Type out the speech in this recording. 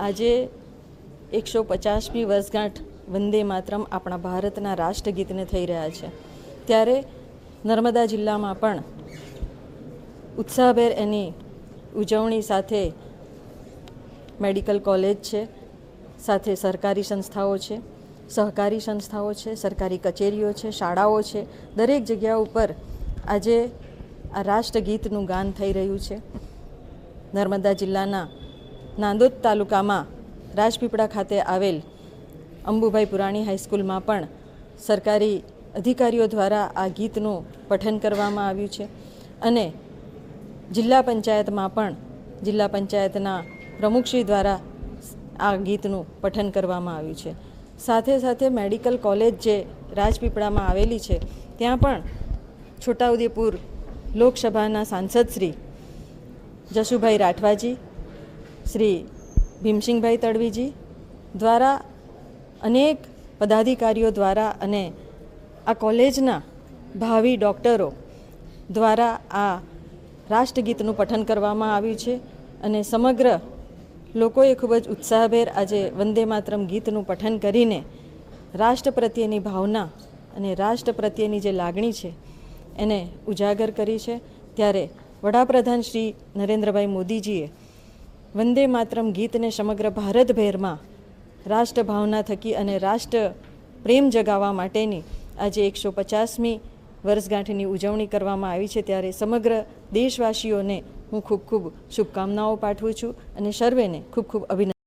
આજે એકસો પચાસમી વર્ષગાંઠ વંદે માતરમ આપણા ભારતના રાષ્ટ્રગીતને થઈ રહ્યા છે. ત્યારે નર્મદા જિલ્લામાં પણ ઉત્સાહભેર એની ઉજવણી સાથે મેડિકલ કોલેજ છે, સાથે સરકારી સંસ્થાઓ છે, સહકારી સંસ્થાઓ છે, સરકારી કચેરીઓ છે, શાળાઓ છે. દરેક જગ્યા ઉપર આજે આ રાષ્ટ્રગીતનું ગાન થઈ રહ્યું છે. નર્મદા જિલ્લાના નાંદોદ તાલુકામાં રાજપીપળા ખાતે આવેલ અંબુભાઈ પુરાણી હાઈસ્કૂલમાં પણ સરકારી અધિકારીઓ દ્વારા આ ગીતનું પઠન કરવામાં આવ્યું છે અને જિલ્લા પંચાયતમાં પણ જિલ્લા પંચાયતના પ્રમુખશ્રી દ્વારા આ ગીતનું પઠન કરવામાં આવ્યું છે. સાથે સાથે મેડિકલ કોલેજ જે રાજપીપળામાં આવેલી છે, ત્યાં પણ છોટાઉદેપુર લોકસભાના સાંસદ શ્રી જશુભાઈ રાઠવાજી શ્રી ભીમસિંહભાઈ તડવીજી દ્વારા અનેક પદાધિકારીઓ દ્વારા અને આ કોલેજના ભાવિ ડૉક્ટરો દ્વારા આ રાષ્ટ્રગીતનું પઠન કરવામાં આવ્યું છે અને સમગ્ર લોકોએ ખૂબ જ ઉત્સાહભેર આજે વંદે માતરમ ગીતનું પઠન કરીને રાષ્ટ્ર પ્રત્યેની ભાવના અને રાષ્ટ્ર પ્રત્યેની જે લાગણી છે એને ઉજાગર કરી છે. ત્યારે વડાપ્રધાન શ્રી નરેન્દ્રભાઈ મોદીજીએ વંદે માતરમ ગીતને સમગ્ર ભારતભેરમાં રાષ્ટ્રભાવના થકી અને રાષ્ટ્ર પ્રેમ જગાવવા માટેની આજે એકસો પચાસમી વર્ષગાંઠની ઉજવણી કરવામાં આવી છે. ત્યારે સમગ્ર દેશવાસીઓને હું ખૂબ ખૂબ શુભકામનાઓ પાઠવું છું અને સર્વેને ખૂબ ખૂબ અભિનંદન